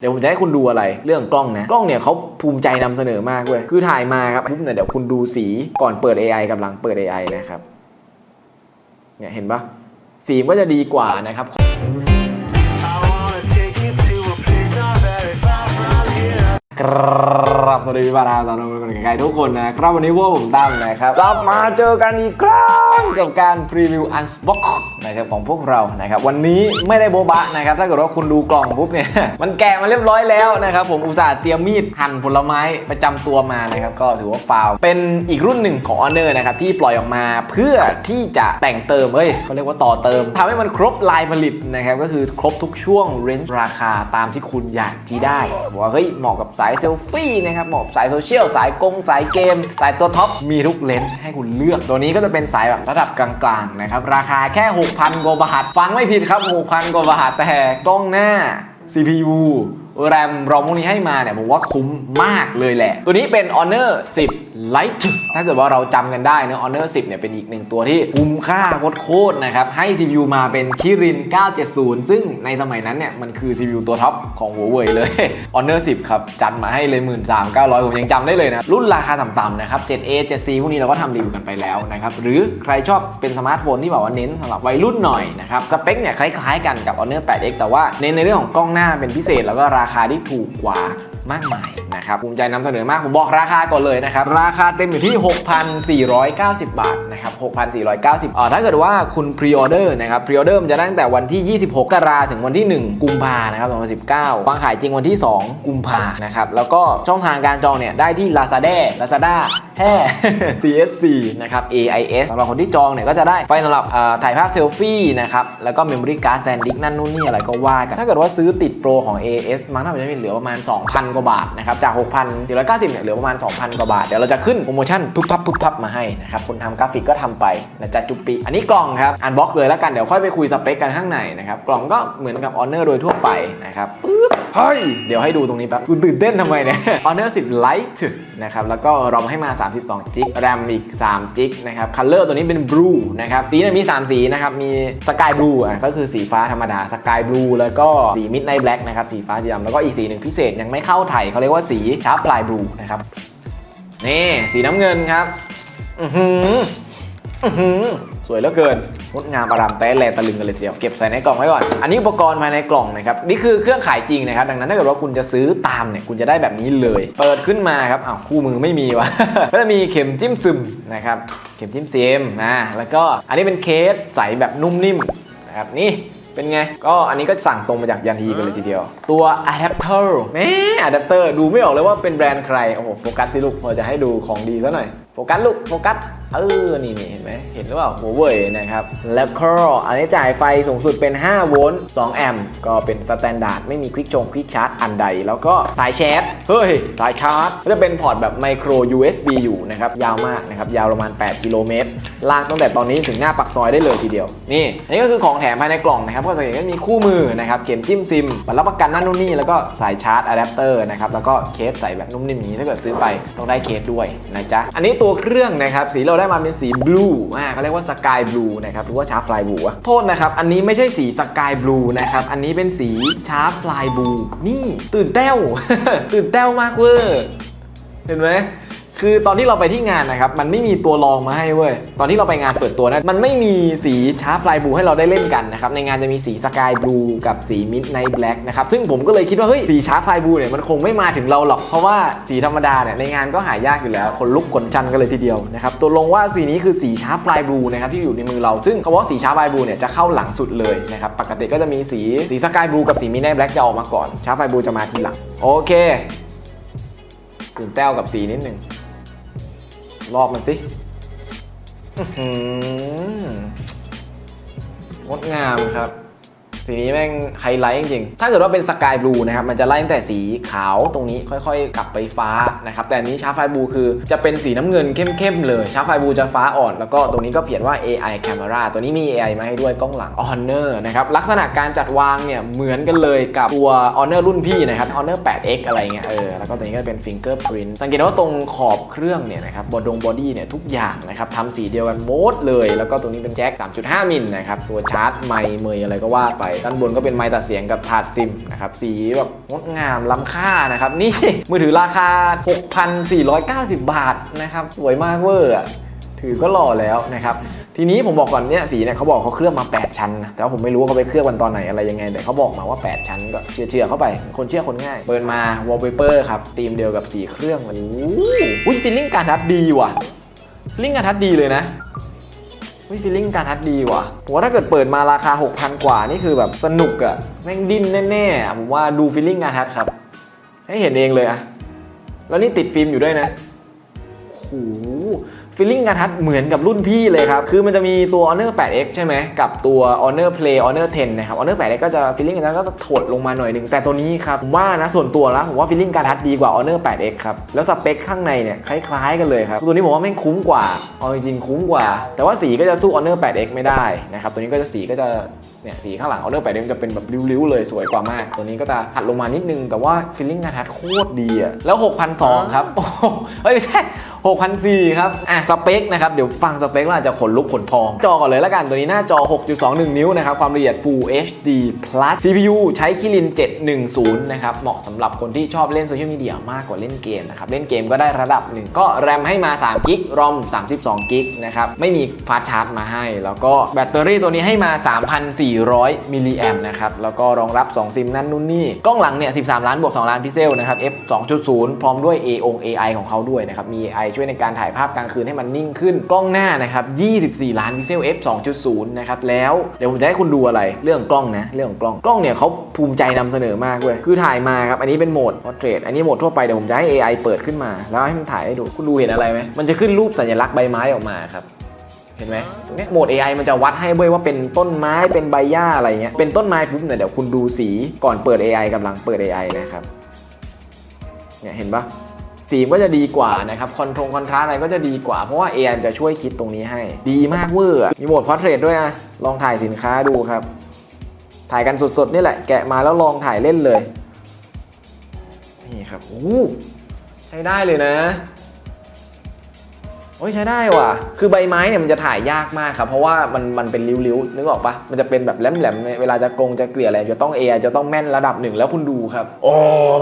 เดี๋ยวผมจะให้คุณดูอะไรเรื่องกล้องนะ กล้องเนี่ยเขาภูมิใจนำเสนอมากเว้ยคือถ่ายมาครับปุ๊บเนี่ยเดี๋ยวคุณดูสีก่อนเปิด AI กับหลังเปิด AI นะครับเนี่ยเห็นปะสีมันก็จะดีกว่านะครับ ครับสวัสดีพี่บาราตอนนี้เป็นไกลๆทุกคนนะครับวันนี้พวกผมตั้มนะครับกลับมาเจอกันอีกครั้งกับการพรีวิวอันสบ็อกนะครับของพวกเรานะครับวันนี้ไม่ได้โบบะนะครับถ้าเกิดว่าคุณดูกล่องปุ๊บเนี่ยมันแกะมาเรียบร้อยแล้วนะครับผมอุตส่าห์เตรียมมีดหั่นผลไม้ประจำตัวมานะครับก็ถือว่าฟาวเป็นอีกรุ่นหนึ่งของ Honor นะครับที่ปล่อยออกมาเพื่อที่จะแต่งเติมเฮ้ยเขาเรียกว่าต่อเติมทำให้มันครบลายผลิตนะครับก็คือครบทุกช่วงเรนจ์ราคาตามที่คุณอยากที่ได้บอกว่าเฮ้ยเหมาะกับสายเซลฟี่นะครับเหมาะกับสายโซเชียลสายกงสายเกม สายตัวท็อปมีทุกเลนส์ให้คุณเลือก ตัวนี้ก็จะเป็นสายแบบระดับกลางๆนะครับราคาแค่ 6,000กว่าบาทฟังไม่ผิดครับ 6,000กว่าบาทแต่กล้องหน้า CPU แรมรอมพวกนี้ให้มาเนี่ยผมว่าคุ้มมากเลยแหละ ตัวนี้เป็น Honor 10 Lite ถ้าเกิดว่าเราจำกันได้เนะ Honor 10เนี่ยเป็นอีกหนึ่งตัวที่คุ้มค่าโคตรๆนะครับ ให้ CPU มาเป็น Kirin 970 ซึ่งในสมัยนั้นเนี่ยมันคือ CPU ตัวท็อปของหัวเว่ยเลย Honor 10 ครับ จัดมาให้เลย 13,900 ผมยังจำได้เลยนะ รุ่นราคาต่ำๆนะครับ 7A 7C พวกนี้เราก็ทำรีวิวกันไปแล้วนะครับ หรือใครชอบเป็นสมาร์ทโฟนที่แบบว่าเน้นสำหรับวัยรุ่นหน่อยนะครับ สเปคเนี่ยคล้ายๆกันกับ Honor 8X แต่ว่าเน้นในเรื่องของกล้องหน้าเป็นพิเศษแล้วก็ราคาที่ถูกกว่ามากมาย นะครับภูมิใจนำเสนอมากผมบอกราคาก่อนเลยนะครับ ราคาเต็มอยู่ที่ 6,490 บาทนะครับ 6,490อ่าถ้าเกิดว่าคุณพรีออเดอร์นะครับพรีออเดอร์มันจะตั้งแต่วันที่ 26กราถึงวันที่ 1 กุมภานะครับ2019วางขายจริงวันที่ 2 กุมภานะครับแล้วก็ช่องทางการจองเนี่ยได้ที่ Lazada Lazada แฮ่ CSC นะครับ AIS สำหรับคนที่จองเนี่ยก็จะได้ไฟสำหรับถ่ายภาพเซลฟี่นะครับแล้วก็ Memory Card SanDisk นั่นนู่นนี่อะไรก็ว่ากันถ้าเกิดว่าซื้อติดโปรของ AIS มันน่าจะเหลือประมาณ 2,000 กว่าบาทนะครับจาก6,490เนี่ยเหลือประมาณ 2,000 กว่าบาท เดี๋ยวเราจะขึ้นโปรโมชั่นปุ๊บพับปุ๊บพับมาให้นะครับคนทำกราฟิกก็ทำไปนะจ๊ะจุปปีอันนี้กล่องครับอันบ็อกเลยแล้วกันเดี๋ยวค่อยไปคุยสเปคกันข้างในนะครับกล่องก็เหมือนกับออเนอร์โดยทั่วไปนะครับปึ๊บ เฮ้ย เดี๋ยวให้ดูตรงนี้แป๊บกูตื่นเต้นทำไมเนี่ย Honor 10 Lite นะครับ แล้วก็รอมให้มา 32 จิกแรมอีก 3 จิกนะครับ คัลเลอร์ตัวนี้เป็น Blue นะครับ สีเนี่ยมี 3 สีนะครับ มี Sky Blue อะก็คือสีฟ้าธรรมดา Sky Blue แล้วก็สี Midnight Black นะครับ สีฟ้าสีดำแล้วก็อีกสีหนึ่งพิเศษยังไม่เข้าไทยเขาเรียกว่าสี Sharp Fly Blue นะครับนี่สีน้ำเงินครับ อือหือ สวยเหลือเกินงดงามอารามแต้แลตะลึงกันเลยทีเดียวเก็บใส่ในกล่องไว้ก่อน อันนี้อุปกรณ์ภายในกล่องนะครับนี่คือเครื่องขายจริงนะครับดังนั้นถ้าเกิดว่าคุณจะซื้อตามเนี่ยคุณจะได้แบบนี้เลย เปิดขึ้นมาครับอ้าวคู่มือไม่มีวะก็จะมีเข็มจิ้มซึมนะครับเข็มจิ้มเซมนะแล้วก็อันนี้เป็นเคสใสแบบนุ่มนิ่มนะครับนี่เป็นไง ก็อันนี้ก็สั่งตรงมาจากยันฮีกันเลยทีเดียว ตัว adapter แม่ adapter ดูไม่ออกเลยว่าเป็นแบรนด์ใคร โอ้โห โฟกัสสิลูกพอจะให้ดูของดีซะหน่อย ฟกัสลูกโฟกัสเออนี่นี่เห็นไหมเห็นหรือเปล่าหัวเว่ยนะครับ แล้วก็อันนี้จ่ายไฟสูงสุดเป็น 5 โวลต์2แอมป์ก็เป็นสแตนดาร์ดไม่มีควิกชงควิกชาร์จอันใด แล้วก็สายแชร์เฮ้ย สายชาร์จก็จะเป็นพอร์ตแบบไมโคร USB อยู่นะครับ ยาวมากนะครับ ยาวประมาณ 8 กิโลเมตร ลากตั้งแต่ตอนนี้ถึงหน้าปักซอยได้เลยทีเดียว นี่ อันนี้ก็คือของแถมภายในกล่องนะครับก็จะเห็นว่ามีคู่มือนะครับเข็มจิ้มซิมบัตรรับประกันนั่นนู่นนี่แล้วก็สายชาร์จอะแดปเตอร์นะครับแล้วก็เคสใส่แบบนุ่มนิ่มนี้ถ้าเกิดซื้อไปต้องได้เคสด้วยนะจ๊ะอันนี้ตัววเครื่องนะครับสีเราได้มาเป็นสีบลูอ่าเขาเรียกว่าสกายบลูนะครับหรือว่าชาร์ฟลายบลูโทษนะครับ อันนี้ไม่ใช่สีสกายบลูนะครับ อันนี้เป็นสีชาร์ฟลายบลูนี่ตื่นเต้วตื่นเต้วมากเวอร์เห็นไหม คือตอนที่เราไปที่งานนะครับ มันไม่มีตัวรองมาให้เว้ย ตอนที่เราไปงานเปิดตัวนะ มันไม่มีสีชาร์ปลายบลูให้เราได้เล่นกันนะครับ ในงานจะมีสีสกายบลูกับสีมิดไนท์แบล็กนะครับ ซึ่งผมก็เลยคิดว่า เฮ้ย สีชาร์ปลายบลูเนี่ยมันคงไม่มาถึงเราหรอก เพราะว่าสีธรรมดาเนี่ยในงานก็หายากอยู่แล้ว คนลุกขนชันกันเลยทีเดียวนะครับ ตัวลงว่าสีนี้คือสีชาร์ปลายบลูนะครับที่อยู่ในมือเรา ซึ่งคำว่าสีชาร์ปลายบลูเนี่ยจะเข้าหลังสุดเลยนะครับ ปกติก็จะมีสีสีสกายบลูกับสีมิดไนท์แบล็กจะออกมาก่อน ชาร์ปลายบลูจะมาทีหลัง โอเคตื่นเต้วกับสีนิดนึง รอบมันสิหืองดงามครับ สีนี้แม่งไฮไลท์จริงๆ ถ้าเกิดว่าเป็นสกายบลูนะครับ มันจะไล่ตั้งแต่สีขาวตรงนี้ค่อยๆ กลับไปฟ้านะครับ แต่อันนี้ชาร์ฟไฟบลูคือจะเป็นสีน้ำเงินเข้มๆ เลย ชาร์ฟไฟบลูจะฟ้าอ่อน แล้วก็ตรงนี้ก็เขียนว่า AI Camera ตัวนี้มี AI มาให้ด้วยกล้องหลัง Honor นะครับ ลักษณะการจัดวางเนี่ยเหมือนกันเลยกับตัว Honor รุ่นพี่นะครับ Honor 8X อะไรเงี้ย เออ แล้วก็ตัวนี้ก็เป็น Fingerprint สังเกตว่าตรงขอบเครื่องเนี่ยนะครับ บอดงบอดี้เนี่ยทุกอย่างนะครับทำสีเดียวกันหมดเลย แล้วก็ตรงนี้เป็นแจ็ค3.5มิลนะครับตัวชาร์จไมค์เมยอะไรก็ว่าไปด้านบนก็เป็นไมค์ตัดเสียงกับถาดซิมนะครับสีแบบงดงามล้ำค่านะครับนี่มือถือราคา 6,490 บาทนะครับสวยมากเวอร์ถือก็หล่อแล้วนะครับทีนี้ผมบอกก่อนเนี่ยสีเนี่ยเขาบอกเขาเคลือบมา 8 ชั้นนะแต่ว่าผมไม่รู้ว่าเขาไปเคลือบกันตอนไหนอะไรยังไง แต่เขาบอกมาว่า 8 ชั้นก็เชื่อเชื่อเข้าไป คนเชื่อคนง่าย เปิดมาวอลเปเปอร์ครับธีมเดียวกับสีเครื่องโอ้โหอุ้ยฟีลลิ่งการทัดดีว่ะฟีลลิ่งการทัดดีเลยนะ วิฟีลลิ่งการทัดดีว่ะผมว่าถ้าเกิดเปิดมาราคา 6,000 กว่านี่คือแบบสนุกอะแม่งดิ้นแน่ๆผมว่าดูฟีลลิ่งการทัดครับ ให้เห็นเองเลยอะแล้วนี่ติดฟิล์มอยู่ด้วยนะโอ้โห ฟีลลิ่งการทัดเหมือนกับรุ่นพี่เลยครับ คือมันจะมีตัว Honor 8X ใช่ไหม กับตัว Honor Play Honor 10 นะครับ Honor 8X ก็จะฟีลลิ่งการทัดก็จะถดลงมาหน่อยหนึ่งแต่ตัวนี้ครับผมว่านะส่วนตัวแล้วผมว่าฟีลลิ่งการทัดดีกว่า Honor 8X ครับ แล้วสเปคข้างในเนี่ยคล้ายๆกันเลยครับ ตัวนี้ผมว่าแม่งคุ้มกว่าเอาจริงๆคุ้มกว่า แต่ว่าสีก็จะสู้ Honor 8X ไม่ได้นะครับ ตัวนี้ก็จะสีก็จะเนี่ยสีข้างหลัง Honor 8X จะเป็นแบบริ้วๆเลยสวยกว่ามาก ตัวนี้ก็จะหัดลงมานิดนึงแต่ว่าฟีลลิ่งการทัดโคตรดีอะแล้ว6,200ครับโอ้โหเฮ้ยไม่ใช่ 6,400 ครับ อะ สเปคนะครับ เดี๋ยวฟังสเปคแล้วอาจจะขนลุกขนพอง จอก่อนเลยแล้วกัน ตัวนี้หน้าจอ 6.21 นิ้วนะครับ ความละเอียด Full HD Plus CPU ใช้คิริน 710 นะครับ เหมาะสำหรับคนที่ชอบเล่นโซเชียลมีเดียมากกว่าเล่นเกมนะครับ เล่นเกมก็ได้ระดับหนึ่ง ก็แรมให้มา3กิกรอม32กิกนะครับ ไม่มีฟาสชาร์จมาให้ แล้วก็แบตเตอรี่ตัวนี้ให้มา 3,400 มิลลิแอมนะครับ แล้วก็รองรับ 2 ซิมนั่นนู่นนี่ กล้องหลังเนี่ย 13 ล้านบวก 2 ล้านพิกเซลนะครับ f 2.0 พร้อมด้วย A อง AI ของเขาด้วยนะครับ มี AI ช่วยในการถ่ายภาพกลางคืนให้มันนิ่งขึ้น กล้องหน้านะครับ 24 ล้านพิกเซล f 2.0 นะครับ แล้วเดี๋ยวผมจะให้คุณดูอะไร เรื่องกล้องนะ เรื่องกล้อง กล้องเนี่ยเขาภูมิใจนำเสนอมากเว้ยคือถ่ายมาครับ อันนี้เป็นโหมด portrait อันนี้โหมดทั่วไป เดี๋ยวผมจะให้ AI เปิดขึ้นมา แล้วให้มันถ่ายให้ดู คุณดูเห็นอะไรไหมมันจะขึ้นรูปสัญลักษณ์ใบไม้ออกมาครับเห็นไหมตรงเนี้ยโหมด AI มันจะวัดให้เว้ยว่าเป็นต้นไม้เป็นใบหญ้าอะไรเงี้ย เป็นต้นไม้ปุ๊บเนี่ยเดี๋ยวคุณดูสีก่อนเปิด AI กับหลังเปิด AI นะครับ เนี่ยเห็นปะ สีก็จะดีกว่านะครับคอนโทรลคอนทราสอะไรก็จะดีกว่า เพราะว่า AI จะช่วยคิดตรงนี้ให้ ดีมากเวอร์อมีโหมดพอร์เทรตด้วยนะลองถ่ายสินค้าดูครับ ถ่ายกันสดๆนี่แหละแกะมาแล้วลองถ่ายเล่นเลย นี่ครับโอ้ใช้ได้เลยนะ โอ้ยใช้ได้ว่ะ คือใบไม้เนี่ยมันจะถ่ายยากมากครับ เพราะว่ามันมันเป็นริ้วๆ นึกออกปะมันจะเป็นแบบแหลมๆเนี่ยเวลาจะกรงจะเกลี่ยอะไรจะต้อง AI จะต้องแม่นระดับหนึ่งแล้วคุณดูครับ โอ้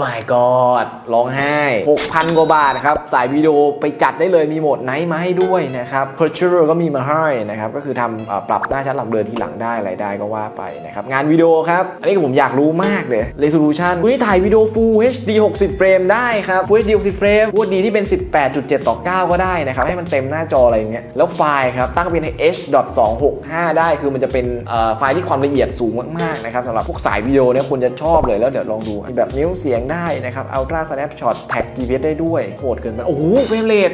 my god ร้องไห้ 6,000 กว่าบาทครับ สายวิดีโอไปจัดได้เลยมีโหมดไนท์มาให้ด้วยนะครับ p r e s s u r e ก็มีมาให้นะครับ ก็คือทำเอ่อปรับหน้าชัดหลังเดินทีหลังได้อะไรได้ก็ว่าไปนะครับ งานวิดีโอครับ อันนี้ก็ผมอยากรู้มากเลย resolution อุ้ยถ่ายวิดีโอ Full HD 60 เฟรมได้ครับ Full HD 60 เฟรม Full HD ที่เป็น 18.7 ต่อ 9 ก็ได้นะครับให้มันเต็มหน้าจออะไรอย่างเงี้ยแล้วไฟล์ครับตั้งเป็น H.265 ได้คือมันจะเป็นไฟล์ที่ความละเอียดสูงมากๆนะครับสำหรับพวกสายวิดีโอเนี่ยคุณจะชอบเลยแล้วเดี๋ยวลองดูมีแบบนิ้วเสียงได้นะครับ Ultra Snapshot Tag GPS ได้ด้วยโหดเกินไปโอ้โหเฟรมเรท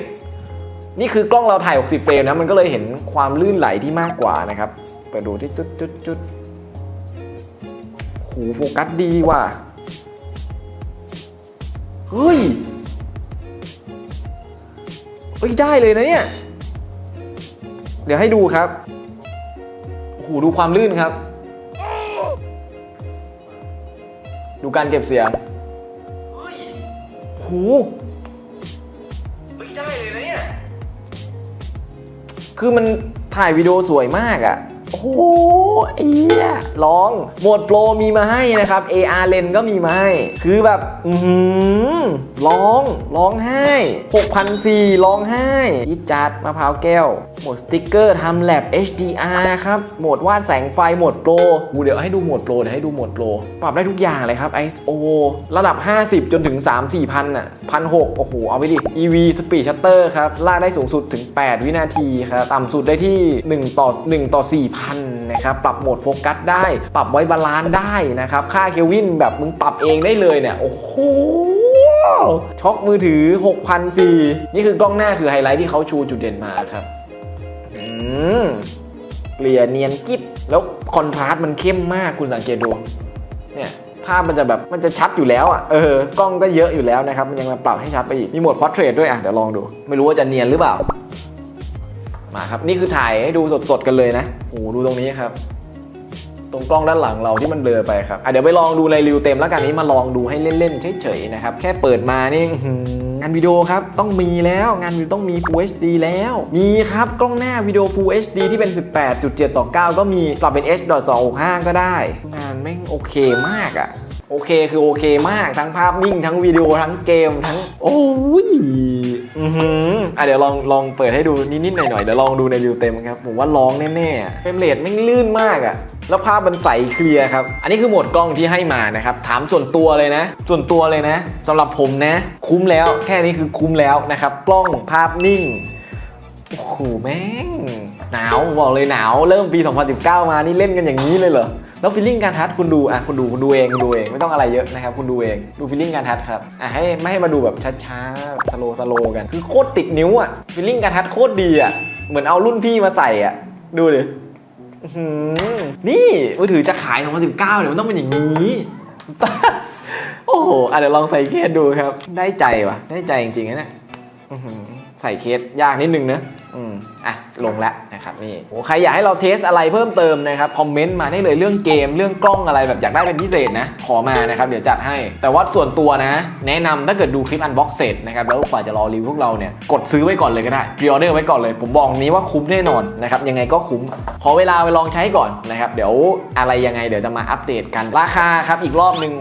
นี่คือกล้องเราถ่าย 60 เฟรมนะมันก็เลยเห็นความลื่นไหลที่มากกว่านะครับเปิดดูที่จุดจุดจุดโหโฟกัสดีว่ะเฮ้ย ฮ้ยได้เลยนะเนี่ย เดี๋ยวให้ดูครับโอ้โหดูความลื่นครับ ดูการเก็บเสียงเฮ้ยโหเฮ้ยได้เลยนะเนี่ย คือมันถ่ายวิดีโอสวยมากอะ่ะ โอ้โหเอียลอง โหมดโปรมีมาให้นะครับ AR Lens ก็มีมาให้ คือแบบ อือหือร้อง ร้องไห้6,400ร้องไห้ยิจัดมะพร้าวแก้ว โหมดสติ๊กเกอร์ทำแลบ HDR ครับ โหมดวาดแสงไฟ โหมดโปรกูเดี๋ยวให้ดูโหมดโปรเดี๋ยวให้ดูโหมดโปรปรับได้ทุกอย่างเลยครับ ISO ระดับ 50 จนถึง 3 4พันอะพันหโอ้โห เอาไปดิ EV Speed Shutter ครับ ลากได้สูงสุดถึง 8 วินาทีครับ ต่ำสุดได้ที่ 1 ต่อ 1 ต่อ 4,000 นะครับ ปรับโหมดโฟกัสได้ ปรับไว้บาลานซ์ได้นะครับ ค่าเคลวินแบบมึงปรับเองได้เลยเนี่ย โอ้โหช็อคมือถือ6,400นี่คือกล้องหน้าคือไฮไลท์ที่เขาชูจุดเด่นมาครับอื มเกลี่ยเนียนกิ๊บแล้วคอนทราสต์มันเข้มมากคุณสังเกตดู เนี่ยภาพมันจะแบบมันจะชัดอยู่แล้วอะเออกล้องก็เยอะอยู่แล้วนะครับ มันยังมาปรับให้ชัดไปอีก มีโหมดพอร์เทรตด้วยอะเดี๋ยวลองดู ไม่รู้ว่าจะเนียนหรือเปล่า มาครับ นี่คือถ่ายให้ดูสดๆกันเลยนะโอ้โหดูตรงนี้ครับ ตรงกล้องด้านหลังเราที่มันเบลอไปครับอะเดี๋ยวไปลองดูในรีวิวเต็มแล้วกันนี้มาลองดูให้เล่นๆเฉยๆนะครับ แค่เปิดมานี่อื งานวิดีโอครับ ต้องมีแล้วงานวิดีโอต้องมี Full HD แล้ว มีครับ กล้องหน้าวิดีโอ Full HD ที่เป็น 18.7 ต่อ 9 ก็มีปรับเป็น H.265 ก็ได้ งานแม่งโอเคมากอะ โอเคคือโอเคมากทั้งภาพนิ่งทั้งวิดีโอทั้งเกมทั้ง โอ้ยอือหืออะเดี๋ยวลองลองเปิดให้ดูนิดๆหน่อยๆเดี๋ยวลองดูในวิวเต็มครับผมว่าร้องแน่ๆเฟรมเรทแม่ลื่นมากอะแล้วภาพมันใสเคลียร์ครับ อันนี้คือโหมดกล้องที่ให้มานะครับ ถามส่วนตัวเลยนะ ส่วนตัวเลยนะสำหรับผมนะ คุ้มแล้วแค่นี้คือคุ้มแล้วนะครับ กล้องภาพนิ่งโอ้โหแม่งหนาวบอกเลยหนาวเริ่มปี 2019 มานี่เล่นกันอย่างนี้เลยเหรอ แล้วฟีลลิ่งการทัชคุณดูอะคุณดูคุณดูเองคุณดูเองไม่ต้องอะไรเยอะนะครับคุณดูเองดูฟีลลิ่งการทัชครับอะให้ไม่ให้มาดูแบบช้าๆสโลสโลกันคือโคตรติดนิ้วอะฟีลลิ่งการทัชโคตรดีอะเหมือนเอารุ่นพี่มาใส่อะดูดินี่มือถือจะขาย 2019เนี่ยมันต้องเป็นอย่างนี้โอ้โหอะเดี๋ยวลองใส่เคสดูครับ ได้ใจว่ะ ได้ใจจริงๆนะเนี่ยใส่เคสยากนิดนึงนะ อืมอะลงแล้วนะครับนี่โอ้ใครอยากให้เราเทสอะไรเพิ่มเติมนะครับคอมเมนต์มาได้เลยเรื่องเกม เรื่องกล้องอะไรแบบอยากได้เป็นพิเศษนะ ขอมานะครับเดี๋ยวจัดให้ แต่ว่าส่วนตัวนะ แนะนำถ้าเกิดดูคลิปอันบ็อกเสร็จนะครับแล้วกว่าจะรอรีวิวพวกเราเนี่ยกดซื้อไว้ก่อนเลยก็ได้พรีออเดอร์ไว้ก่อนเลย ผมบอกนี้ว่าคุ้มแน่นอนนะครับยังไงก็คุ้มขอเวลาไปลองใช้ก่อนนะครับเดี๋ยวอะไรยังไงเดี๋ยวจะมาอัปเดตกันราคาครับอีกรอบหนึ่ง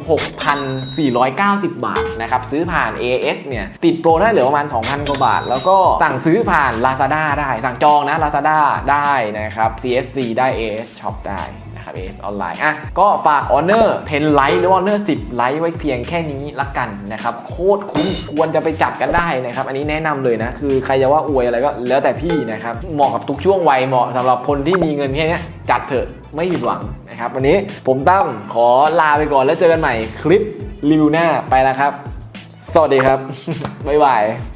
6,490 บาทนะครับซื้อผ่าน AS เนี่ยติดโปรได้เหลือประมาณ2,000กว่าบาท แล้วก็สั่งซื้อผ่าน Lazada ได้ สั่งจองนะ Lazada ได้นะครับ CSC ได้ AS Shop ได้นะครับ AS ออนไลน์อะก็ฝาก Honor 10 Lite หรือว่า Honor 10 Lite ไว้เพียงแค่นี้ละกันนะครับ โคตรคุ้มควรจะไปจับกันได้นะครับ อันนี้แนะนำเลยนะ คือใครจะว่าอวยอะไรก็แล้วแต่พี่นะครับ เหมาะกับทุกช่วงวัยเหมาะสำหรับคนที่มีเงินแค่นี้จัดเถอะไม่ผิดหวังนะครับ วันนี้ผมตั้มขอลาไปก่อนแล้วเจอกันใหม่คลิปรีวิวหน้าไปแล้วครับ สวัสดีครับ บ๊ายบาย